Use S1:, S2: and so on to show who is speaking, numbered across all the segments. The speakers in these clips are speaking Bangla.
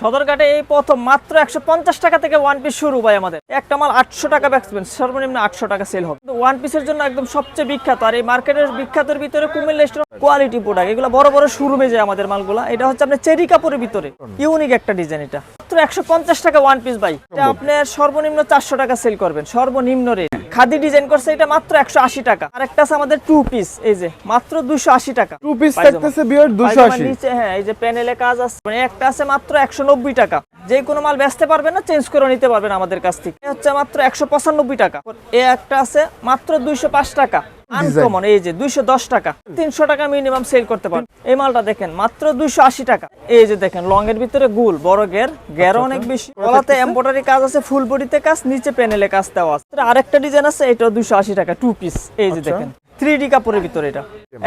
S1: সদরঘাটে এই প্রথম মাত্র একশো পঞ্চাশ টাকা থেকে ওয়ান পিস শুরু হয় আমাদের। একটা মাল আটশো টাকা ব্যাকসবেন সর্বনিম্ন আটশো টাকা সেল হবে। ওয়ান পিসের জন্য একদম সবচেয়ে বিখ্যাত আর এই মার্কেটের বিখ্যাতের ভিতরে কুমিল্লা কোয়ালিটি প্রোডাক্ট এগুলো বড় বড় শোরুমে যায় আমাদের মালগুলা। এটা হচ্ছে আপনার চেরি কাপড়ের ভিতরে। ইউনিক একটা ডিজাইন এটা। মাত্র একশো পঞ্চাশ টাকা ওয়ান পিস ভাই। এটা আপনার সর্বনিম্ন চারশো টাকা সেল করবেন সর্বনিম্ন রেট খাদি ডিজাইন করছে এটা মাত্র একশো আশি টাকা। আর একটা আছে আমাদের টু পিস এই যে মাত্র দুশো আশি টাকা।
S2: টু পিস থাকতেছে বিয়ার দুশো আশি।
S1: নিচে হ্যাঁ এই যে প্যানেলে কাজ আছে। মানে একটা আছে মাত্র একশো নব্বই টাকা। যে কোনো মাল বেচতে পারবেন না চেঞ্জ করে নিতে পারবেন আমাদের কাছ থেকে। হচ্ছে মাত্র একশো পঁচানব্বই টাকা। এ একটা আছে মাত্র দুইশো পাঁচ টাকা। আনকমন এই যে দুইশো দশ টাকা। তিনশো টাকা মিনিমাম সেল করতে পারেন এই মালটা দেখেন মাত্র দুইশো আশি টাকা। এই যে দেখেন লং এর ভিতরে গুল বড় গের গেরও অনেক বেশি। গলাতে এম্বয়ডারি কাজ আছে ফুল বডিতে কাজ নিচে প্যানেলে কাজ দেওয়া আছে। আরেকটা ডিজাইন আছে এটা দুইশো আশি টাকা টু পিস এই যে দেখেন থ্রি কাপড়ের ভিতরে এটা।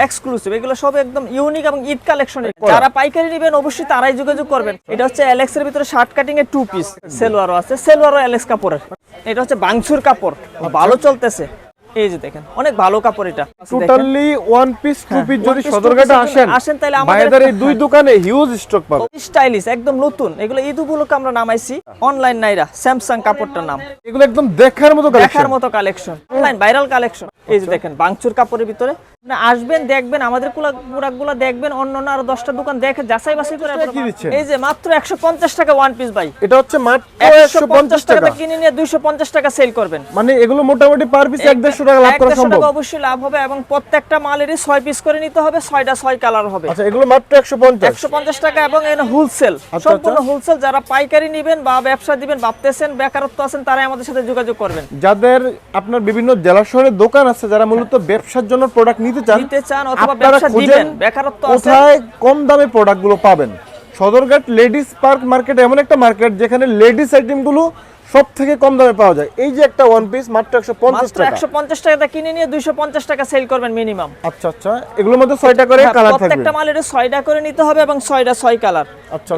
S1: এক্সক্লুসিভ এগুলো সব একদম ইউনিক এবং ঈদ কালেকশন যারা পাইকারি নেবেন অবশ্যই তারাই যোগাযোগ করবেন। এটা হচ্ছে এর ভিতরে শার্ট কাটিং এর টু পিস সেলোয়ারও আছে সেলোয়ারও অ্যালেক্স কাপড়ের। এটা হচ্ছে বাংসুর কাপড়। ভালো চলতেছে। এই যে দেখেন অনেক ভালো কাপড় এটা।
S2: টোটালি ওয়ান পিস টু
S1: হ্যাঁ,
S2: পিস যদি সদরঘাটে আসেন
S1: আসেন তাহলে আমাদের
S2: ভাইদের এই
S1: একটা-
S2: দুই দোকানে হিউজ স্টক পাবেন।
S1: স্টাইলিশ একদম নতুন। এগুলো ঈদ উপলক্ষে আমরা নামাইছি অনলাইন নাইরা স্যামসাং কাপড়টার নাম।
S2: এগুলো একদম দেখার মতো কালেকশন
S1: দেখার মতো কালেকশন অনলাইন ভাইরাল কালেকশন এই যে দেখেন বাংচুর কাপড়ের ভিতরে। মানে আসবেন দেখবেন আমাদের প্রোডাক্টগুলো দেখবেন অন্য অন্য আরও দশটা দোকান দেখে যাচাই বাছাই করে? এই যে মাত্র একশো পঞ্চাশ টাকা ওয়ান পিস ভাই।
S2: এটা হচ্ছে মাত্র
S1: একশো পঞ্চাশ
S2: টাকা
S1: টাকা। কিনে নিয়ে দুইশো পঞ্চাশ টাকা সেল করবেন।
S2: মানে এগুলো মোটামুটি পার পিস এক দেড়শো টাকা লাভ করা সম্ভব?
S1: অবশ্যই লাভ হবে এবং প্রত্যেকটা মালেরই ছয় পিস করে নিতে হবে ছয়টা ছয় কালার হবে।
S2: আচ্ছা এগুলো মাত্র একশো পঞ্চাশ?
S1: একশো পঞ্চাশ টাকা এবং এখানে হোলসেল
S2: আচ্ছা,
S1: সম্পূর্ণ হোলসেল যারা পাইকারি নেবেন বা ব্যবসা দিবেন ভাবতেছেন বেকারত্ব আছেন তারাই আমাদের সাথে যোগাযোগ করবেন।
S2: যাদের আপনার বিভিন্ন জেলা শহরে দোকান আছে যারা মূলত ব্যবসার জন্য প্রোডাক্ট নিতে চান
S1: নিতে চান অথবা ব্যবসা দিবেন বেকারত্ব
S2: কোথায় কম দামে প্রোডাক্টগুলো পাবেন? সদরঘাট লেডিস পার্ক মার্কেট এমন একটা মার্কেট যেখানে লেডিস আইটেমগুলো সব থেকে কম দামে পাওয়া যায়। এই যে একটা ওয়ান পিস মাত্র একশো পঞ্চাশ টাকা।
S1: একশো পঞ্চাশ টাকা কিনে নিয়ে দুইশো পঞ্চাশ টাকা সেল করবেন মিনিমাম
S2: আচ্ছা আচ্ছা। এগুলোর মধ্যে ছয়টা করে কালার থাকবে।
S1: প্রত্যেকটা মালের ছয়টা করে নিতে হবে এবং ছয়টা ছয় কালার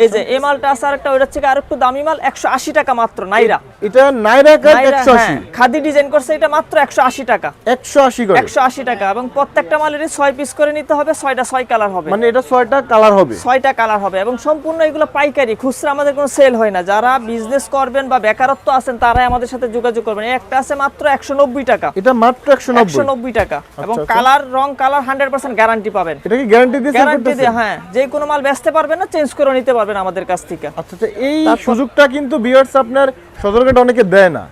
S1: এই যে এই মালটা আছে আরেকটা ওইটার থেকে আর একটু দামি মাল একশো আশি টাকা মাত্র নাইরা।
S2: এটা নাইরা কাট
S1: নাইরা,
S2: একশো আশি।
S1: হ্যাঁ, খাদি ডিজাইন করছে এটা মাত্র একশো আশি টাকা।
S2: একশো আশি
S1: একশো আশি টাকা এবং প্রত্যেকটা মালেরই ছয় পিস করে নিতে হবে ছয়টা ছয় কালার হবে।
S2: মানে এটা ছয়টা কালার হবে।
S1: ছয়টা কালার হবে এবং সম্পূর্ণ এগুলো পাইকারি খুচরা আমাদের কোনো সেল হয় না। যারা বিজনেস করবেন বা বেকারত্ব আছেন তারাই আমাদের সাথে যোগাযোগ করবেন। একটা আছে মাত্র একশো নব্বই টাকা।
S2: এটা মাত্র একশো নব্বই।
S1: টাকা এবং
S2: আচ্ছা।
S1: কালার রং কালার হান্ড্রেড পার্সেন্ট গ্যারান্টি পাবেন।
S2: এটা কি গ্যারান্টি দিয়ে
S1: গ্যারান্টি দিয়ে হ্যাঁ যে কোনো মাল বেচতে পারবেন না চেঞ্জ করে নিতে পারবেন আমাদের কাছ থেকে।
S2: আচ্ছা আচ্ছা এই সুযোগটা কিন্তু বিয়ার্স আপনার সদরঘাট অনেকে দেয় না।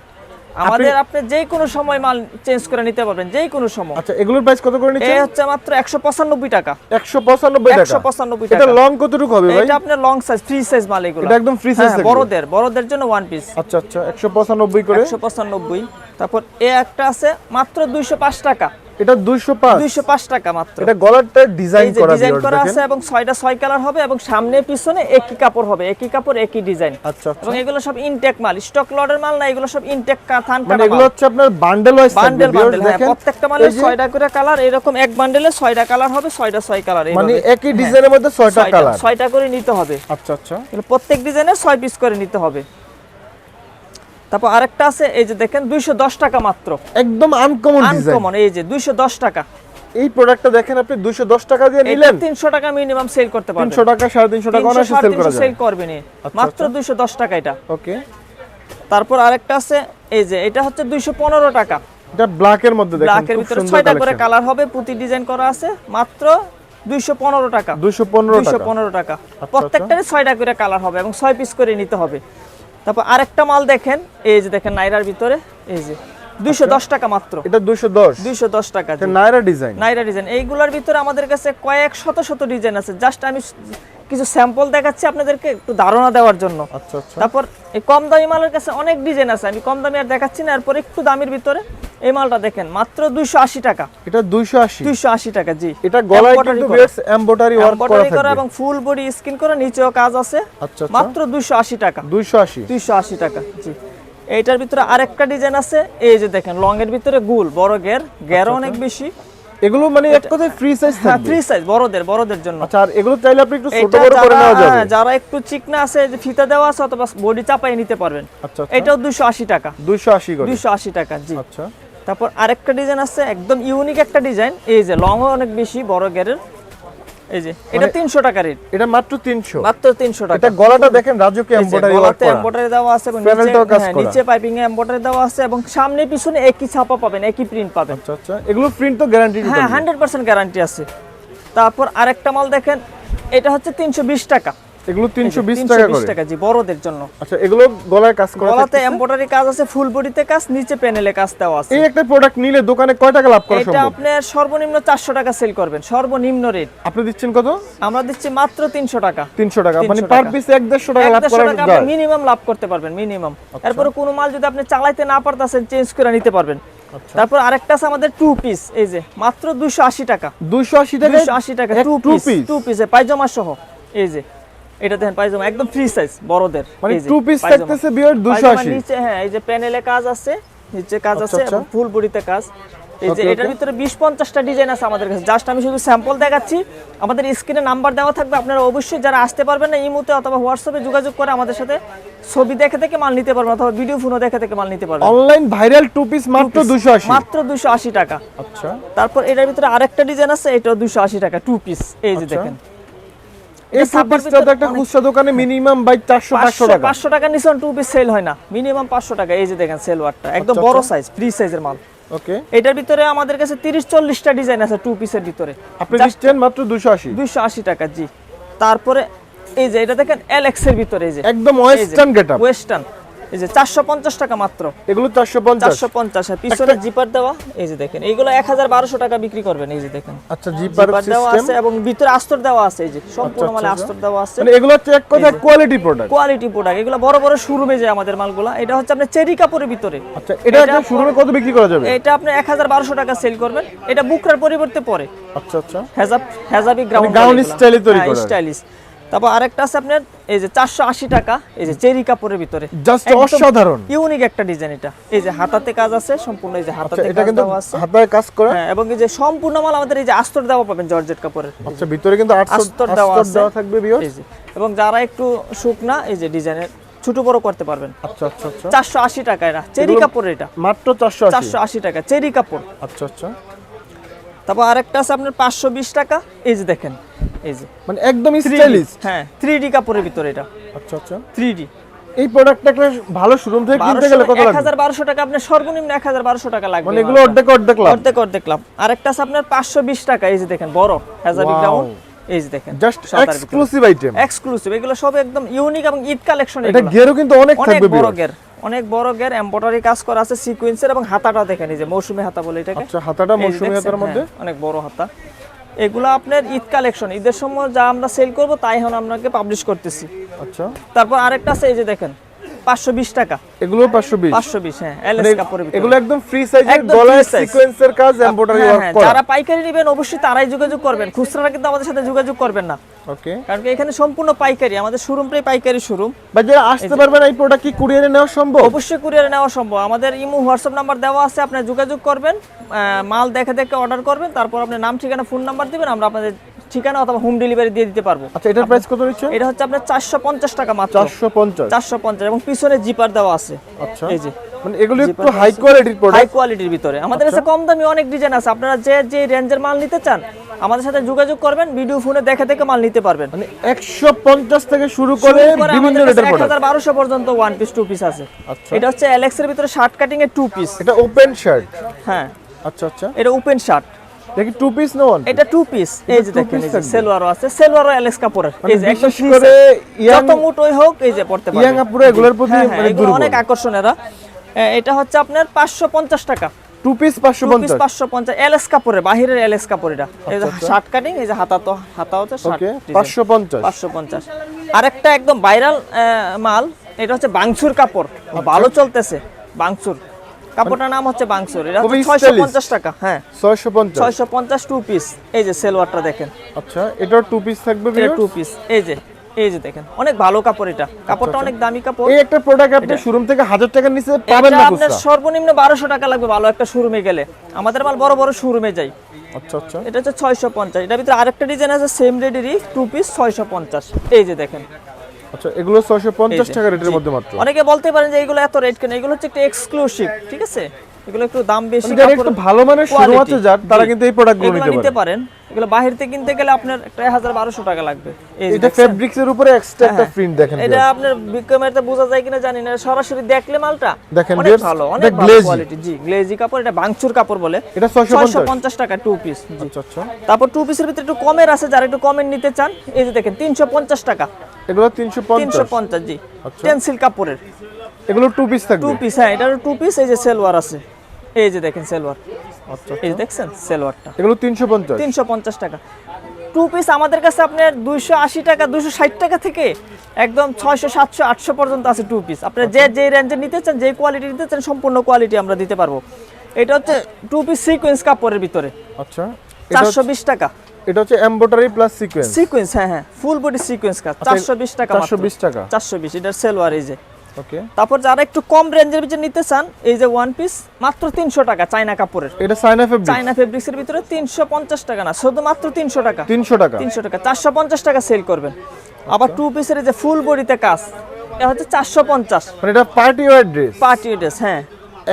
S1: আমাদের আপনি যে কোনো সময় মাল চেঞ্জ করে নিতে পারবেন যে কোনো সময়।
S2: আচ্ছা এগুলোর প্রাইস কত করে নিচ্ছে
S1: এই হচ্ছে মাত্র একশো পঁচানব্বই টাকা।
S2: একশো পঁচানব্বই টাকা।
S1: একশো পঁচানব্বই
S2: এটা লং কতটুকু হবে ভাই?
S1: এটা আপনার লং সাইজ ফ্রি সাইজ মাল এগুলো।
S2: এটা একদম ফ্রি
S1: হ্যাঁ, বড়দের বড়দের জন্য ওয়ান পিস
S2: আচ্ছা আচ্ছা একশো পঁচানব্বই করে।
S1: একশো পঁচানব্বই। তারপর এ একটা আছে মাত্র দুইশো পাঁচ টাকা।
S2: এটা দুইশো পাঁচ।
S1: দুইশো পাঁচ টাকা মাত্র।
S2: এটা ডিজাইন করা
S1: ডিজাইন করা আছে এবং ছয়টা ছয় কালার হবে এবং সামনে পিছনে একই কাপড় হবে একই কাপড় একই ডিজাইন
S2: আচ্ছা আচ্ছা।
S1: এবং এগুলো সব ইনটেক মাল স্টক লটের মাল না এগুলো সব ইনটেক থান
S2: মানে এগুলো হচ্ছে আপনার বান্ডেল ওয়াইজ
S1: বান্ডেল বান্ডেল হ্যাঁ প্রত্যেকটা মালের
S2: এই যে-
S1: ছয়টা করে কালার এরকম এক বান্ডেলে ছয়টা কালার হবে ছয়টা ছয় কালার
S2: মানে একই ডিজাইনের মধ্যে ছয়টা কালার
S1: ছয়টা করে নিতে হবে।
S2: আচ্ছা আচ্ছা।
S1: প্রত্যেক ডিজাইনে ছয় পিস করে নিতে হবে। তারপর আরেকটা আছে এই যে দেখেন দুইশো দশ টাকা মাত্র।
S2: একদম আনকমন
S1: আনকমন এই যে দুইশো দশ টাকা।
S2: এই প্রোডাক্টটা দেখেন আপনি দুইশো দশ টাকা দিয়ে
S1: এটা
S2: নিলেন।
S1: তিনশো টাকা মিনিমাম সেল করতে পারবেন।
S2: টাকা সাড়ে তিনশো টাকা অনায়াসে সেল করা যায়।
S1: সেল করবেন মাত্র দুইশো দশ টাকা এটা।
S2: ওকে
S1: তারপর আরেকটা আছে এই যে এটা হচ্ছে দুইশো পনেরো টাকা।
S2: এটা ব্ল্যাকের মধ্যে দেখেন
S1: ভিতরে করে কালার হবে পুঁতি ডিজাইন করা আছে মাত্র দুইশো পনেরো টাকা।
S2: দুইশো পনেরো
S1: দুইশো
S2: টাকা
S1: পনেরো টাকা।
S2: আচ্ছা।
S1: প্রত্যেকটারই ছয়টা করে কালার হবে এবং ছয় পিস করে নিতে হবে। তারপর আরেকটা মাল দেখেন এই যে দেখেন নাইরার ভিতরে এই যে। দুইশো দশ টাকা মাত্র।
S2: এটা দুইশো দশ।
S1: দুইশো দশ টাকা জি।
S2: নাইরা ডিজাইন।
S1: নাইরা ডিজাইন। এইগুলোর ভিতরে আমাদের কাছে কয়েক শত শত ডিজাইন আছে। জাস্ট আমি কিছু স্যাম্পল দেখাচ্ছি আপনাদেরকে একটু ধারণা দেওয়ার জন্য।
S2: আচ্ছা আচ্ছা।
S1: তারপর এই কম দামি মালের কাছে অনেক ডিজাইন আছে। আমি কম দামি আর দেখাচ্ছি না। এরপর একটু দামের ভিতরে এই মালটা দেখেন মাত্র দুইশো আশি টাকা।
S2: এটা দুইশো আশি।
S1: দুইশো আশি টাকা জি।
S2: এটা গলায় কিন্তু
S1: করা।
S2: এমব্রয়ডারি ওয়ার্ক করা
S1: করা এবং ফুল বডি স্কিন করা নিচেও কাজ আছে।
S2: আচ্ছা আচ্ছা।
S1: মাত্র দুইশো আশি টাকা।
S2: দুইশো আশি।
S1: দুইশো আশি টাকা জি। এইটার ভিতরে আরেকটা ডিজাইন আছে এই যে দেখেন লং এর ভিতরে গুল বড় গের গেরও অনেক বেশি।
S2: এগুলো মানে এক কথায় ফ্রি সাইজ
S1: হ্যাঁ ফ্রি সাইজ বড়দের বড়দের জন্য।
S2: আচ্ছা আর এগুলো চাইলে আপনি একটু ছোট বড় করে
S1: যারা
S2: নেওয়া যাবে।
S1: হ্যাঁ, যারা একটু চিকনা আছে যে ফিতা দেওয়া আছে অথবা বডি চাপাই নিতে পারবেন।
S2: আচ্ছা আচ্ছা।
S1: এটাও দুশো আশি টাকা।
S2: দুইশো আশি করে।
S1: দুইশো আশি টাকা জি।
S2: আচ্ছা।
S1: তারপর আরেকটা ডিজাইন আছে একদম ইউনিক একটা ডিজাইন এই যে লং অনেক বেশি বড় গেরের এই যে এটা তিনশো টাকা রেট
S2: এটা মাত্র তিনশো।
S1: মাত্র তিনশো টাকা।
S2: এটা গলাটা দেখেন রাজুকে এমব্রয়ডারি ওয়ার্ক
S1: গলাতে
S2: করা।
S1: এমব্রয়ডারি দেওয়া আছে এবং নিচে হ্যাঁ, নিচে পাইপিং এ এমব্রয়ডারি দেওয়া আছে এবং সামনে পিছনে একই ছাপা পাবেন একই প্রিন্ট পাবেন।
S2: আচ্ছা আচ্ছা। এগুলো প্রিন্ট তো গ্যারান্টি
S1: হ্যাঁ হান্ড্রেড পার্সেন্ট গ্যারান্টি আছে। তারপর আরেকটা মাল দেখেন এটা হচ্ছে তিনশো বিশ টাকা।
S2: এগুলো
S1: 320
S2: টাকা করে।
S1: টাকা জি বড়দের জন্য।
S2: আচ্ছা এগুলো গলায় কাজ করা
S1: গলাতে এমব্রয়ডারি কাজ আছে ফুল বডিতে কাজ নিচে প্যানেলে কাজ দেওয়া আছে।
S2: এই একটা প্রোডাক্ট নিলে দোকানে কয় টাকা লাভ করা
S1: এটা
S2: সম্ভব?
S1: আপনার সর্বনিম্ন চারশো টাকা সেল করবেন সর্বনিম্ন রেট
S2: আপনি দিচ্ছেন কত?
S1: আমরা দিচ্ছি মাত্র তিনশো টাকা।
S2: তিনশো টাকা মানে পার পিস এক দেড়শো টাকা লাভ করা যায় আচ্ছা।
S1: মিনিমাম লাভ করতে পারবেন মিনিমাম তারপরে কোনো মাল যদি আপনি চালাইতে না পারতেছেন চেঞ্জ করে নিতে পারবেন।
S2: আচ্ছা।
S1: তারপর আরেকটা আছে আমাদের টু পিস এই যে মাত্র দুশো আশি টাকা।
S2: দুইশো আশি টাকা
S1: দুশো আশি টাকা টু পিস টু পিসে পায়জামা সহ এই যে। এটা দেখেন পায়জামা একদম ফ্রি সাইজ বড়দের।
S2: মানে টু পিস থাকতেছে বিয়ার দুশো
S1: পায়জামার
S2: আশি।
S1: নিচে হ্যাঁ এই যে প্যানেলে কাজ আছে নিচে কাজ
S2: আচ্ছা,
S1: আছে
S2: আচ্ছা।
S1: ফুল বডিতে কাজ। এই যে এটার. ভিতরে বিশ পঞ্চাশটা ডিজাইন আছে আমাদের কাছে। জাস্ট আমি শুধু স্যাম্পল দেখাচ্ছি। আমাদের স্ক্রিনে নাম্বার দেওয়া থাকবে। আপনারা অবশ্যই যারা আসতে পারবেন না ইমোতে অথবা হোয়াটসঅ্যাপে যোগাযোগ করে আমাদের সাথে ছবি দেখে থেকে মাল নিতে পারবেন অথবা ভিডিও ফোনও দেখে থেকে মাল নিতে পারবেন।
S2: অনলাইন ভাইরাল টু পিস মাত্র দুশো আশি।
S1: মাত্র দুশো আশি টাকা।
S2: আচ্ছা।
S1: তারপর এটার ভিতরে আরেকটা ডিজাইন আছে এটাও দুশো আশি টাকা টু পিস এই যে
S2: আচ্ছা।
S1: দেখেন।
S2: এই টু তো একটা খুচরা দোকানে মিনিমাম বাই চারশো পাঁচশো টাকা।
S1: পাঁচশো টাকা নিচে টু পিস সেল হয় না। মিনিমাম পাঁচশো টাকা এই যে দেখেন সেলওয়ারটা একদম বড়। সাইজ ফ্রি সাইজের মাল।
S2: ওকে
S1: এটার ভিতরে আমাদের কাছে তিরিশ চল্লিশটা ডিজাইন আছে টু পিসের ভিতরে।
S2: আপনি দিচ্ছেন মাত্র দুশো আশি।
S1: দুইশো আশি টাকা জি। তারপরে এই যে এটা দেখেন এলএক্স এর ভিতরে এই যে।
S2: একদম ওয়েস্টার্ন গেটআপ
S1: ওয়েস্টার্ন এই যে চারশো পঞ্চাশ টাকা মাত্র।
S2: এগুলো চারশো পঞ্চাশ।
S1: চারশো পঞ্চাশ। আর পিছনে জিপার দেওয়া এই যে দেখেন এইগুলো এক হাজার বারোশো টাকা বিক্রি করবেন এই যে দেখেন।
S2: আচ্ছা জিপার
S1: দেওয়া আছে এবং ভিতরে আস্তর দেওয়া আছে এই যে সম্পূর্ণ
S2: আচ্ছা,
S1: মালে
S2: আচ্ছা।
S1: আস্তর দেওয়া আছে।
S2: মানে এগুলো এক কথা কোয়ালিটি প্রোডাক্ট
S1: কোয়ালিটি প্রোডাক্ট এগুলো বড় বড় শোরুমে যায় আমাদের মালগুলা এটা হচ্ছে আপনার চেরি কাপড়ের ভিতরে।
S2: আচ্ছা এটা শোরুমে কত বিক্রি করা যাবে?
S1: এটা আপনি এক হাজার বারোশো টাকা সেল করবেন। এটা বুকরার পরিবর্তে পরে।
S2: আচ্ছা আচ্ছা।
S1: হেজাব হেজাবি গ্রাউন্ড
S2: style এ তৈরি করা।
S1: স্টাইলিশ তারপর আরেকটা আছে আপনার এই যে চারশো আশি টাকা এই যে চেরি কাপড়ের ভিতরে।
S2: জাস্ট অসাধারণ।
S1: ইউনিক একটা ডিজাইন এটা। এই যে হাতাতে কাজ আছে সম্পূর্ণ এই যে
S2: আচ্ছা
S1: হাতাতে
S2: এটা
S1: কাজ
S2: কিন্তু হাতায় কাজ করা।
S1: হ্যাঁ এবং এই যে সম্পূর্ণ মাল আমাদের এই যে আস্তর দেওয়া পাবেন জর্জেট কাপড়ের।
S2: আচ্ছা ভিতরে কিন্তু
S1: আস্তর দেওয়া
S2: দেওয়া থাকবে ভিউয়ার্স
S1: এবং যারা একটু শুকনা এই যে ডিজাইনের ছোট বড় করতে পারবেন।
S2: আচ্ছা আচ্ছা আচ্ছা।
S1: চারশো আশি টাকা এটা চেরি কাপড়ের এটা।
S2: মাত্র চারশো
S1: চারশো আশি টাকা চেরি কাপড়।
S2: আচ্ছা আচ্ছা।
S1: তারপর আরেকটা আছে আপনার পাঁচশো বিশ টাকা এই যে দেখেন। এই যে
S2: মানে একদম স্টাইলিশ।
S1: হ্যাঁ। থ্রি ডি কাপড়ের ভিতরে এটা।
S2: আচ্ছা আচ্ছা।
S1: থ্রি ডি
S2: এই প্রোডাক্টটা একটা ভালো শোরুম থেকে কিনতে গেলে কত লাগবে?
S1: হাজার বারোশো টাকা আপনার সর্বনিম্ন এক হাজার বারোশো টাকা লাগবে
S2: মানে এগুলো অর্ধেক অর্ধেক লাভ।
S1: অর্ধেক অর্ধেক লাভ। আরেকটা আছে আপনার পাঁচশো বিশ টাকা এই যে দেখেন বড়
S2: Wow.
S1: গ্রাউন্ড এই যে দেখেন
S2: জাস্ট এক্সক্লুসিভ আইটেম
S1: এক্সক্লুসিভ এগুলো সব একদম ইউনিক এবং ঈদ কালেকশন
S2: এটা গেরও কিন্তু অনেক
S1: অনেক বড় গের অনেক বড় গের এমব্রয়ডারি কাজ করা আছে সিকোয়েন্সের এবং হাতাটা দেখেন এই যে মৌসুমী হাতা বলে এটাকে।
S2: আচ্ছা হাতাটা মৌসুমী? হাতার মধ্যে?
S1: হ্যাঁ, অনেক বড় হাতা। এগুলো আপনার ঈদ কালেকশন ঈদের সময় যা আমরা সেল করব তাই হন আপনাকে পাবলিশ করতেছি।
S2: আচ্ছা।
S1: তারপর আরেকটা আছে এই যে দেখেন। পাঁচশো বিশ টাকা।
S2: এগুলো পাঁচশো বিশ?
S1: পাঁচশো বিশ হ্যাঁ এলএস
S2: মানে
S1: কাপড়ের ভিতরে।
S2: এগুলো একদম ফ্রি সাইজের
S1: একদম
S2: গলায় সিকোয়েন্সের কাজ এমব্রয়ডারি
S1: হ্যাঁ,
S2: ওয়ার্ক
S1: হ্যাঁ,
S2: করা।
S1: যারা পাইকারি নেবেন অবশ্যই তারাই যোগাযোগ করবেন। কিন্তু আমাদের সাথে যোগাযোগ করবেন না।
S2: ওকে
S1: কারণ কি এখানে সম্পূর্ণ পাইকারি আমাদের শোরুমটাই পাইকারি শোরুম
S2: বা যারা আসতে পারবেন এই প্রোডাক্ট কি কুরিয়ারে নেওয়া সম্ভব?
S1: অবশ্যই কুরিয়ারে নেওয়া সম্ভব। আমাদের ইমো হোয়াটসঅ্যাপ নাম্বার দেওয়া আছে আপনি যোগাযোগ করবেন। মাল দেখে দেখে অর্ডার করবেন তারপর আপনার নাম ঠিকানা ফোন নাম্বার দিবেন আমরা আপনাদের ঠিকানা অথবা হোম ডেলিভারি দিয়ে দিতে পারব।
S2: আচ্ছা এটার প্রাইস কত নিচ্ছে?
S1: এটা হচ্ছে আপনার চারশো পঞ্চাশ টাকা মাত্র।
S2: চারশো পঞ্চাশ।
S1: চারশো পঞ্চাশ এবং পিছনে জিপার দেওয়া আছে।
S2: আচ্ছা।
S1: এই যে।
S2: মানে এগুলো একটু হাই কোয়ালিটির প্রোডাক্ট হাই
S1: কোয়ালিটির ভিতরে। আমাদের
S2: আচ্ছা।
S1: কাছে কম দামি অনেক ডিজাইন আছে। আপনারা যে যে রেঞ্জের মাল নিতে চান আমাদের সাথে যোগাযোগ করবেন ভিডিও ফোনে দেখে দেখে মাল নিতে পারবেন।
S2: মানে একশো পঞ্চাশ থেকে শুরু করে বিভিন্ন রেটের প্রোডাক্ট
S1: হাজার বারোশো পর্যন্ত ওয়ান পিস টু পিস আছে।
S2: আচ্ছা।
S1: এটা হচ্ছে অ্যালেক্স এর ভিতরে শার্ট কাটিং এর টু পিস
S2: এটা ওপেন শার্ট
S1: হ্যাঁ।
S2: আচ্ছা আচ্ছা।
S1: এটা ওপেন শার্ট
S2: দেখি টু পিস না ওয়ান
S1: এটা টু পিস এই যে দেখেন এই যে। সেলোয়ারও আছে সেলোয়ারও অ্যালেক্স কাপড়ের
S2: মানে
S1: এই যে একদম
S2: করে
S1: যত মোটোই হোক এই যে পড়তে পারবে।
S2: ইয়াং আপুরা এগুলোর প্রতি
S1: হ্যাঁ, হ্যাঁ,
S2: মানে
S1: অনেক আকর্ষণ এরা এটা হচ্ছে আপনার পাঁচশো পঞ্চাশ টাকা।
S2: টু পিস পাঁচশো
S1: টু পিস
S2: পঞ্চাশ
S1: পাঁচশো পঞ্চাশ এলএস কাপড়ের বাহিরের এলএস কাপড় এটা এই যে
S2: আচ্ছা।
S1: শার্ট কাটিং এই যে হাতা তো হাতা হচ্ছে শার্ট
S2: ওকে পাঁচশো পঞ্চাশ।
S1: পাঁচশো পঞ্চাশ। আরেকটা একদম ভাইরাল মাল এটা হচ্ছে বাংসুর কাপড়।
S2: আচ্ছা।
S1: ভালো চলতেছে বাংসুর। কাপড়টার নাম হচ্ছে বাংসুর। এটা
S2: stylish।
S1: পঞ্চাশ টাকা হ্যাঁ।
S2: ছয়শো পঞ্চাশ?
S1: ছয়শো পঞ্চাশ টু পিস এই যে সেলোয়ারটা দেখেন।
S2: আচ্ছা এটার টু পিস থাকবে
S1: এটা টু পিস এই যে এই যে দেখেন অনেক ভালো কাপড় এটা। কাপড়টা অনেক দামি কাপড়।
S2: এই একটা প্রোডাক্ট আপনি শোরুম থেকে হাজার টাকার নিচে পাবেন না
S1: আপনার সর্বনিম্ন বারোশো টাকা লাগবে ভালো একটা শোরুমে গেলে। আমাদের মাল বড় বড় শোরুমে যাই।
S2: আচ্ছা আচ্ছা।
S1: এটা হচ্ছে ছয়শো পঞ্চাশ। এটার ভিতরে আরেকটা ডিজাইন আছে সেম রেডেরই টু পিস ছয়শো পঞ্চাশ। এই যে দেখেন।
S2: আচ্ছা এগুলো ছয়শো পঞ্চাশ
S1: এই যে,
S2: টাকা রেটের। মধ্যে মাত্র।
S1: অনেকে বলতে পারেন যে এগুলো এত রেট কেন? এগুলো হচ্ছে একটা এক্সক্লুসিভ ঠিক আছে? এগুলো একটু দাম বেশি
S2: মানে যারা একটু ভালো মানের
S1: quality।
S2: আছে যার তারা কিন্তু এই প্রোডাক্টগুলো নিতে
S1: পারেন। এগুলো বাহির থেকে কিনতে গেলে আপনার একটা হাজার বারোশো টাকা লাগবে।
S2: এটা ফেব্রিক্স এর উপরে এক্সট্রা একটা
S1: হ্যাঁ,
S2: প্রিন্ট দেখেন
S1: এটা আপনার বিক্রমেরতে বোঝা যায় কিনা জানি না। সরাসরি দেখলে মালটা
S2: দেখেন
S1: অনেক ভালো অনেক ভালো কোয়ালিটি জি গ্লেজি কাপড় এটা বাংচুর কাপড় বলে।
S2: এটা 650
S1: টাকা টু পিস
S2: আচ্ছা আচ্ছা।
S1: তারপর টু পিসের ভিতরে একটু কমের আছে যারা একটু কমের নিতে চান এই যে দেখেন তিনশো পঞ্চাশ টাকা।
S2: এগুলো 350
S1: তিনশো পঞ্চাশ জি।
S2: আচ্ছা।
S1: টেন্সিল কাপড়ের।
S2: এগুলো টু পিস থাকবে।
S1: টু পিস হ্যাঁ এটার টু পিস এই যে সেলওয়ার আছে। এই যে দেখেন সেলওয়ার
S2: আচ্ছা।
S1: এই যে দেখছেন সেলওয়ারটা
S2: এগুলো 350
S1: তিনশো পঞ্চাশ টাকা। টু পিস আমাদের কাছে আপনার দুইশো আশি টাকা দুইশো ষাট টাকা থেকে একদম ছয়শো সাতশো আটশো পর্যন্ত আছে টু পিস আপনার যে যে রেঞ্জে নিতে চান যে কোয়ালিটি নিতে চান সম্পূর্ণ কোয়ালিটি আমরা দিতে পারব। এটা হচ্ছে টু পিস সিকোয়েন্স কাপড়ের ভিতরে।
S2: আচ্ছা। এটা
S1: চারশো বিশ টাকা।
S2: এটা হচ্ছে এমব্রয়ডারি প্লাস সিকোয়েন্স
S1: সিকোয়েন্স হ্যাঁ হ্যাঁ ফুল বডি সিকোয়েন্স কাজ চারশো বিশ টাকা
S2: 420 টাকা।
S1: চারশো বিশ এটার সেলওয়ার এই যে।
S2: ওকে।
S1: তারপর যারা একটু কম রেঞ্জের ভিতরে নিতে চান এই যে ওয়ান পিস মাত্র তিনশো টাকা চায়না কাপড়ের
S2: এটা সাইনা ফেব্রিক
S1: চায়না ফেব্রিক্সের ভিতরে তিনশো পঞ্চাশ টাকা না শুধুমাত্র তিনশো টাকা।
S2: 300 টাকা।
S1: তিনশো টাকা চারশো পঞ্চাশ টাকা সেল করবেন। আবার টু পিসের যে ফুল বডিতে কাজ এটা হচ্ছে চারশো পঞ্চাশ।
S2: মানে এটা party wear dress
S1: party dress হ্যাঁ।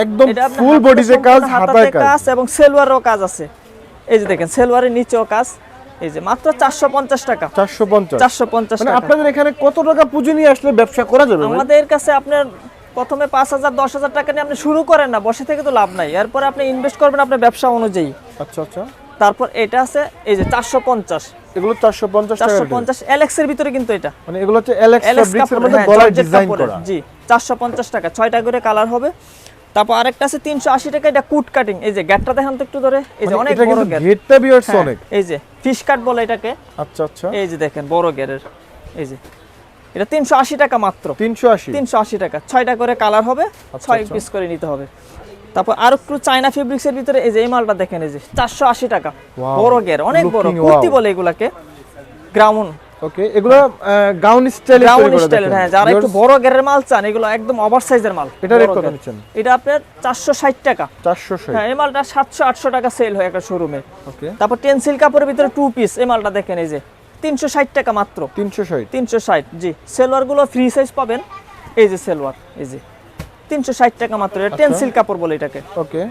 S2: একদম ফুল বডিতে কাজ হাতায় কাজ।
S1: এবং সেলওয়ারও কাজ আছে। এই যে দেখেন সেলওয়ারের নিচেও কাজ। এই যে মাত্র চারশো পঞ্চাশ টাকা।
S2: 450
S1: চারশো পঞ্চাশ
S2: মানে
S1: টাকা।
S2: আপনাদের এখানে কত টাকা পুঁজি নিয়ে আসলে ব্যবসা করা যাবে
S1: আমাদের কাছে আপনার প্রথমে পাঁচ হাজার দশ হাজার টাকা নিয়ে আপনি শুরু করেন না বসে থেকে তো লাভ নাই। এরপরে আপনি ইনভেস্ট করবেন আপনার ব্যবসা অনুযায়ী।
S2: আচ্ছা আচ্ছা।
S1: তারপর এটা আছে এই যে চারশো পঞ্চাশ।
S2: এগুলো 450 টাকা
S1: চারশো
S2: rate।
S1: পঞ্চাশ এলেক্সের ভিতরে কিন্তু এটা।
S2: মানে এগুলো হচ্ছে এলএক্স ফেব্রিক্স এর মধ্যে
S1: হ্যাঁ জর্জেট
S2: ডিজাইন করা।
S1: জি চারশো পঞ্চাশ টাকা ছয়টা করে কালার হবে। তারপর আরেকটা আছে তিনশো আশি টাকা এটা কুট কাটিং এই যে গ্যাটটা দেখেন তো একটু ধরে এই যে
S2: মানে
S1: অনেক বড় গ্যাট
S2: ঘেরটা বিয়ার্স
S1: হ্যাঁ,
S2: অনেক।
S1: এই যে ফিশ কাট বলে এটাকে।
S2: আচ্ছা আচ্ছা।
S1: এই যে দেখেন বড় গ্যারের এই যে। এটা তিনশো আশি টাকা মাত্র।
S2: 380
S1: তিনশো আশি টাকা। ছয়টা করে কালার হবে ছয়
S2: আচ্ছা।
S1: পিস করে নিতে হবে। তারপর আর একটু চায়না ফেব্রিক্সের ভিতরে এই যে এই মালটা দেখেন এই যে চারশো আশি টাকা। বড় গের অনেক বড় কুর্তি বলে এগুলাকে। গ্রাউন্ড
S2: ওকে এগুলো গাউন স্টাইলে
S1: গ্রাউন্ড স্টাইলের হ্যাঁ যারা একটু বড় গেরের মাল চান এগুলো একদম ওভার সাইজের মাল।
S2: এটা রেট কত নিচ্ছেন
S1: এটা আপনার চারশো ষাট টাকা।
S2: 460
S1: হ্যাঁ এই মালটা সাতশো আটশো টাকা সেল হয় একটা শোরুমে
S2: ওকে
S1: তারপর টেন্সিল কাপড়ের ভিতরে টু পিস এই মালটা দেখেন এই যে। তিনশো ষাট টাকা মাত্র।
S2: 360
S1: তিনশো ষাট জি। সেলোয়ারগুলো ফ্রি সাইজ পাবেন। এই যে সেলোয়ার এই যে। তিনশো ষাট টাকা মাত্র। এটা টেন্সিল কাপড় বলে এটাকে।
S2: ওকে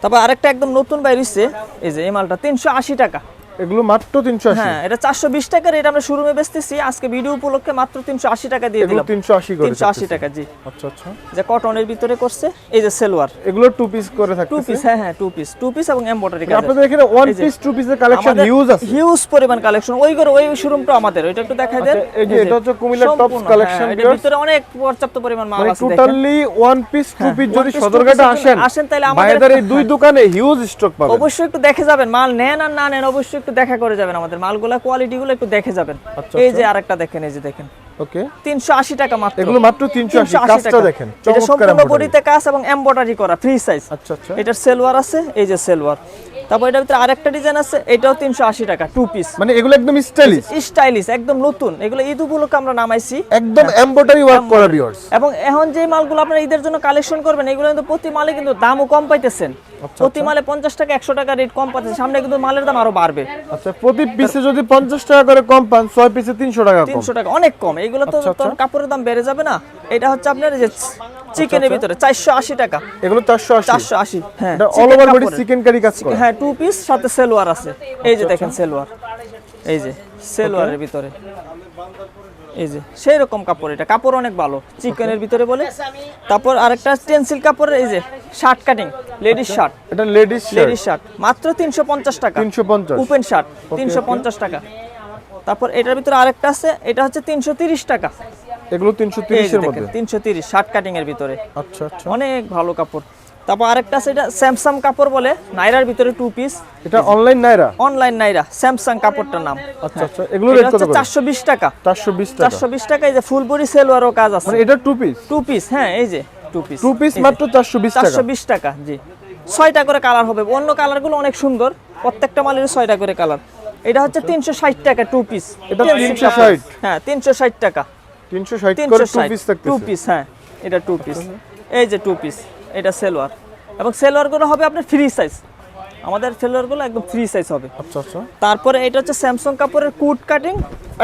S1: তারপর আরেকটা একদম নতুন বাইরেছে এই যে এই মালটা তিনশো আশি টাকা।
S2: এগুলো মাত্র 380
S1: হ্যাঁ এটা চারশো বিশ টাকার এটা আমরা শোরুমে বেচতেছি। আজকে ভিডিও উপলক্ষে মাত্র তিনশো আশি টাকা দিয়ে দিলাম।
S2: 380 করে
S1: তিনশো আশি
S2: থাকতেছে।
S1: টাকা জি।
S2: আচ্ছা আচ্ছা।
S1: যে কটনের ভিতরে করছে এই যে সেলোয়ার
S2: এগুলো টু পিস করে
S1: টু পিস হ্যাঁ হ্যাঁ টু পিস টু পিস এবং এমব্রয়ডারি
S2: মানে আপনাদের এখানে ওয়ান পিস টু পিসের কালেকশন হিউজ আছে।
S1: হিউজ পরিমাণ কালেকশন ওই করে ওই শোরুমটা আমাদের। ওইটা একটু দেখাই দেন।
S2: আচ্ছা, এই যে এটা হচ্ছে কুমিল্লার কালেকশন
S1: হ্যাঁ, এটার ভিতরে অনেক পর্যাপ্ত পরিমাণ মাল
S2: মানে
S1: আছে
S2: টোটালি ওয়ান পিস টু
S1: হ্যাঁ,
S2: পিস যদি সদরঘাটে আসেন
S1: আসেন তাহলে আমাদের
S2: এই দুই দোকানে হিউজ স্টক পাবেন।
S1: অবশ্যই একটু দেখে যাবেন মাল নেন আর না নেন অবশ্যই একটু দেখা করে যাবেন আমাদের। মালগুলা কোয়ালিটি গুলো একটু দেখে যাবেন।
S2: আচ্ছা,
S1: এই
S2: আচ্ছা।
S1: যে আরেকটা দেখেন এই যে দেখেন।
S2: ওকে
S1: তিনশো আশি টাকা মাত্র।
S2: এগুলো মাত্র 380 কাজটা দেখেন
S1: এটা সম্পূর্ণ বডিতে কাজ এবং এমব্রয়ডারি করা ফ্রি সাইজ
S2: আচ্ছা আচ্ছা।
S1: এটার সেলওয়ার আছে এই যে সেলওয়ার তারপর এটার ভিতরে আরেকটা ডিজাইন আছে এটাও তিনশো আশি টাকা টু পিস
S2: মানে এগুলো একদম স্টাইলিশ
S1: স্টাইলিশ একদম নতুন। এগুলো ঈদ উপলক্ষে আমরা নামাইছি।
S2: একদম এমব্রয়ডারি ওয়ার্ক করা ভিউয়ার্স
S1: এবং এখন যে মালগুলো আপনারা ঈদের জন্য কালেকশন করবেন এগুলো কিন্তু প্রতি মালে কিন্তু দামও কম পাইতেছেন।
S2: আচ্ছা,
S1: প্রতি মালে পঞ্চাশ টাকা একশো টাকা রেট কম পাচ্ছেন সামনে কিন্তু মালের দাম আরও বাড়বে।
S2: আচ্ছা প্রতি পিসে যদি 50 টাকা করে কম পান 6 পিসে 300 টাকা কম।
S1: তিনশো টাকা অনেক কম। এগুলো তো
S2: আচ্ছা, আচ্ছা।
S1: কাপড়ের দাম বেড়ে যাবে না। এটা হচ্ছে আপনার এই যে চিকেনের ভিতরে চারশো আশি টাকা।
S2: এগুলো 480
S1: চারশো আশি হ্যাঁ।
S2: এটা all over body chikankari কাজ করা?
S1: হ্যাঁ টু পিস সাথে সেলোয়ার আছে। এই
S2: আচ্ছা,
S1: যে দেখেন সেলোয়ার। এই যে সেলোয়ারের ভিতরে। এই যে সেই রকম কাপড় এটা। কাপড় অনেক ভালো। চিকেনের ভিতরে বলে। তারপর আরেকটা টেন্সিল কাপড়ের এই যে শার্ট কাটিং লেডিস শার্ট
S2: এটা লেডিস
S1: লেডিস শার্ট মাত্র তিনশো পঞ্চাশ টাকা।
S2: 350
S1: ওপেন শার্ট তিনশো পঞ্চাশ টাকা। তারপর এটার ভিতরে আরেকটা আছে এটা হচ্ছে তিনশো টাকা।
S2: এগুলো
S1: এই
S2: 330
S1: যে
S2: এর
S1: দেখেন
S2: মধ্যে?
S1: তিনশো তিরিশ শার্ট কাটিং এর ভিতরে।
S2: আচ্ছা আচ্ছা।
S1: অনেক ভালো কাপড়। তারপর আরেকটা আছে এটা স্যামসাং কাপড় বলে নাইরার ভিতরে টু পিস
S2: এটা online Naira?
S1: Online Naira Samsung কাপড়টার নাম।
S2: আচ্ছা আচ্ছা। এগুলো রেট কত করে?
S1: চারশো বিশ টাকা।
S2: 420 টাকা।
S1: চারশো বিশ টাকা এই যে ফুল বডি সেলোয়ারও কাজ আছে।
S2: মানে এটা টু পিস
S1: টু পিস হ্যাঁ এই যে টু পিস
S2: টু পিস মাত্র 420 টাকা।
S1: চারশো বিশ টাকা জি। ছয়টা করে কালার হবে। অন্য কালারগুলো অনেক সুন্দর প্রত্যেকটা মালের ছয়টা করে কালার এটা হচ্ছে তিনশো ষাট টাকা টু পিস
S2: এটা 360
S1: হ্যাঁ তিনশো ষাট টাকা।
S2: 360 করে
S1: তিনশো
S2: টু
S1: ষাট
S2: পিস
S1: টু পিস হ্যাঁ এটা টু পিস এই যে টু পিস এটা সেলোয়ার। এবং সেলোয়ারগুলো হবে আপনার ফ্রি সাইজ আমাদের সেলোয়ারগুলো একদম ফ্রি সাইজ হবে।
S2: আচ্ছা আচ্ছা।
S1: তারপরে এটা হচ্ছে স্যামসাং কাপড়ের কুট কাটিং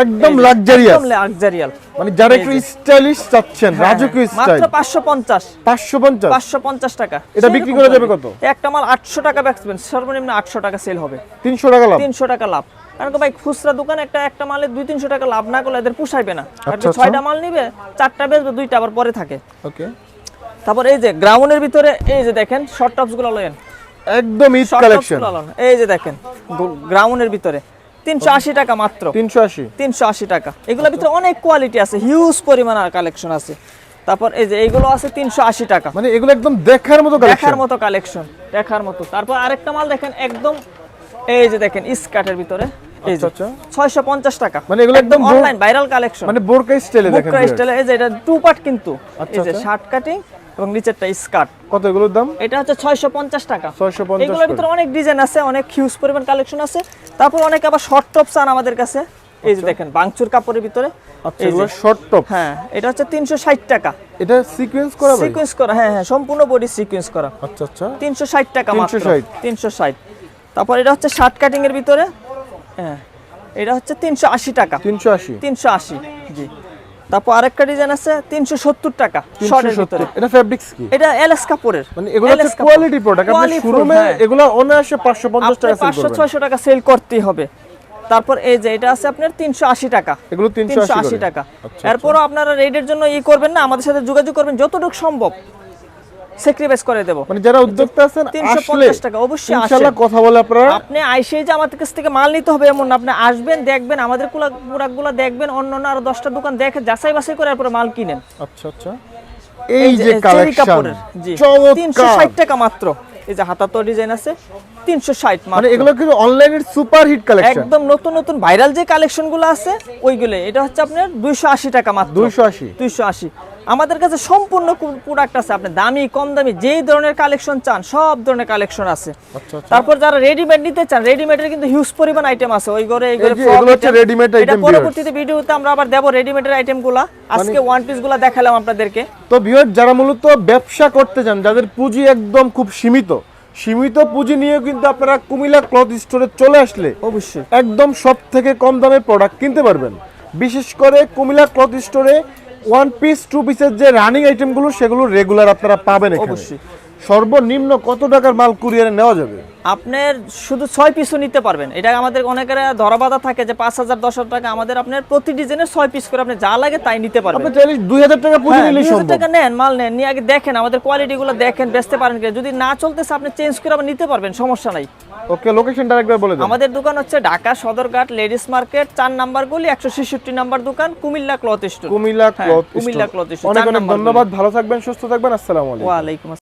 S2: একদম লাক্সারিয়াস
S1: একদম লাক্সারিয়াল
S2: মানে যারা একটু স্টাইলিশ চাচ্ছেন রাজকীয় স্টাইল
S1: হ্যাঁ, মাত্র পাঁচশো পঞ্চাশ।
S2: পাঁচশো পঞ্চাশ?
S1: পাঁচশো পঞ্চাশ টাকা।
S2: এটা বিক্রি করা যাবে কত?
S1: একটা মাল আটশো টাকা বেচবেন সর্বনিম্ন আটশো টাকা সেল হবে।
S2: তিনশো টাকা লাভ?
S1: তিনশো টাকা লাভ। কারণ ভাই খুচরা দোকানে একটা একটা মালে দুই তিনশো টাকা লাভ না করলে এদের পুষাইবে না। আর
S2: আচ্ছা,
S1: ছয়টা মাল নিবে চারটা বেচবে দুইটা আবার পরে থাকে।
S2: ওকে।
S1: তারপর এই যে গ্রাউন্ডের ভিতরে এই যে দেখেন শর্ট টপসগুলো লয়েন।
S2: একদম ঈদ কালেকশন।
S1: এই যে দেখেন গ্রাউন্ডের ভিতরে। তিনশো আশি টাকা মাত্র।
S2: তিনশো আশি।
S1: তিনশো আশি টাকা। এগুলোর ভিতরে অনেক কোয়ালিটি আছে হিউজ পরিমাণ কালেকশন আছে। তারপর এই যে এইগুলো আছে তিনশো আশি টাকা।
S2: মানে এগুলো একদম দেখার মতো
S1: দেখার মতো কালেকশন দেখার মতো। তারপর আরেকটা মাল দেখেন একদম এই যে দেখেন স্কার্টের ভিতরে। এই যে
S2: আচ্ছা,
S1: ছয়শো পঞ্চাশ টাকা।
S2: মানে এগুলো একদম
S1: অনলাইন ভাইরাল কালেকশন
S2: মানে বোরকা স্টাইলে দেখেন viewers।
S1: স্টাইলে এই যে এটা টু পার্ট কিন্তু।
S2: আচ্ছা,
S1: এই যে
S2: আচ্ছা।
S1: শার্ট কাটিং এবং নিচেরটা স্কার্ট।
S2: কত এগুলোর দাম?
S1: এটা হচ্ছে ছয়শো পঞ্চাশ টাকা।
S2: 650
S1: এগুলোর ভিতরে অনেক ডিজাইন আছে অনেক হিউজ পরিমাণ কালেকশন আছে। তারপর অনেক আবার শর্ট টপ চান আমাদের কাছে। এই যে দেখেন বাংচুর কাপড়ের ভিতরে।
S2: আচ্ছা এগুলো শর্ট টপ
S1: হ্যাঁ এটা হচ্ছে তিনশো ষাট টাকা।
S2: এটা সিকোয়েন্স করা ভাই?
S1: সিকোয়েন্স করা হ্যাঁ হ্যাঁ সম্পূর্ণ বডি সিকোয়েন্স করা।
S2: আচ্ছা আচ্ছা।
S1: তিনশো ষাট টাকা মাত্র।
S2: 360
S1: তিনশো ষাট। তারপর এটা হচ্ছে শার্ট কাটিং এর ভিতরে। হ্যাঁ এটা হচ্ছে তিনশো আশি টাকা।
S2: তিনশো আশি।
S1: তিনশো আশি জি। তারপর আরেকটা ডিজাইন আছে তিনশো সত্তর টাকা শর্টের ভিতরে।
S2: এটা ফেব্রিক্স কি?
S1: এটা এলএস কাপড়ের।
S2: মানে এগুলো হচ্ছে কোয়ালিটি প্রোডাক্ট আপনি শোরুমে। এগুলো অনায়াসে পাঁচশো পঞ্চাশ টাকা সেল
S1: পাঁচশো ছয়শো টাকা সেল করতেই হবে। তারপর এই যে এটা আছে আপনার তিনশো আশি টাকা।
S2: এগুলো তিনশো
S1: তিনশো
S2: আশি
S1: আশি টাকা।
S2: আচ্ছা
S1: এরপরও আপনারা রেডের জন্য ই করবেন না আমাদের সাথে যোগাযোগ করবেন যতটুকু সম্ভব। স্যাক্রিফাইস করে দেবো।
S2: মানে যারা উদ্যোক্তা আছেন
S1: তিনশো
S2: আসলে
S1: পঞ্চাশ টাকা অবশ্যই
S2: ইনশাআল্লাহ কথা বলে আপনারা
S1: আপনি আইসে যে আমাদের কাছ থেকে মাল নিতে হবে এমন না আপনি আসবেন দেখবেন আমাদের প্রোডাক্টগুলো দেখবেন অন্য অন্য আরও দশটা দোকান দেখে যাচাই বাছাই করে এরপরে মাল কিনেন।
S2: আচ্ছা আচ্ছা। এই যে কালেকশন চমৎকার।
S1: ষাট টাকা মাত্র। এই যে হাতাতো ডিজাইন আছে তিনশো ষাট
S2: মানে এগুলো কিন্তু অনলাইনের সুপার হিট কালেকশন
S1: একদম নতুন নতুন ভাইরাল যে কালেকশনগুলো আছে ওইগুলো এটা হচ্ছে আপনার দুইশো আশি টাকা মাত্র।
S2: দুইশো আশি।
S1: দুইশো আশি। আমাদের কাছে সম্পূর্ণ প্রোডাক্ট আছে। আপনি দামি কম দামি যেই ধরনের কালেকশন চান সব ধরনের কালেকশন আছে।
S2: আচ্ছা আচ্ছা।
S1: তারপর যারা রেডিমেড নিতে চান রেডিমেডের কিন্তু হিউজ পরিমাণ আইটেম আছে। ওই ঘরে এই ঘরে
S2: readymade
S1: এটা পরবর্তীতে ভিডিওতে আমরা আবার দেব রেডিমেডের আইটেমগুলা। আজকে ওয়ান পিসগুলা দেখালাম আপনাদেরকে।
S2: তো ভিউয়ার যারা মূলত ব্যবসা করতে চান যাদের পুঁজি একদম খুব সীমিত সীমিত পুঁজি নিয়ে কিন্তু আপনারা কুমিল্লা ক্লথ স্টোরে চলে আসলে
S1: অবশ্যই।
S2: একদম সব থেকে কম দামে প্রোডাক্ট কিনতে পারবেন। বিশেষ করে কুমিল্লা ক্লথ স্টোরে ওয়ান পিস টু পিসের যে রানিং আইটেমগুলো সেগুলো রেগুলার আপনারা পাবেন এখানে
S1: অবশ্যই।
S2: সর্বনিম্ন কত টাকার মাল কুরিয়ারে নেওয়া যাবে?
S1: আপনার শুধু ছয় পিসও নিতে পারবেন। এটা আমাদের অনেকের ধরাবাধা থাকে যে পাঁচ হাজার দশ হাজার টাকা আমাদের আপনার প্রতি ডিজাইনের ছয় পিস করে আপনি যা লাগে তাই নিতে পারবেন।
S2: দুই হাজার টাকা পুঁজি
S1: হ্যাঁ,
S2: নিলেই সম্ভব।
S1: টাকা নেন মাল নেন নিয়ে আগে দেখেন আমাদের কোয়ালিটি গুলো দেখেন বেচতে পারেন কিনা। যদি না চলতেছে আপনি চেঞ্জ করে আবার নিতে পারবেন সমস্যা নাই।
S2: ওকে লোকেশনটা একবার বলে দেন।
S1: আমাদের দোকান হচ্ছে ঢাকা সদরঘাট লেডিস মার্কেট চার নাম্বার গলি একশো ছেষট্টি নাম্বার দোকান কুমিল্লা ক্লথ স্টোর
S2: কুমিল্লা
S1: হ্যাঁ,
S2: ক্লথ
S1: কুমিল্লা cloth store,
S2: অনেক অনেক ধন্যবাদ ভালো থাকবেন সুস্থ থাকবেন আসসালামু আলাইকুম।
S1: ওয়ালাইকুম আসসালাম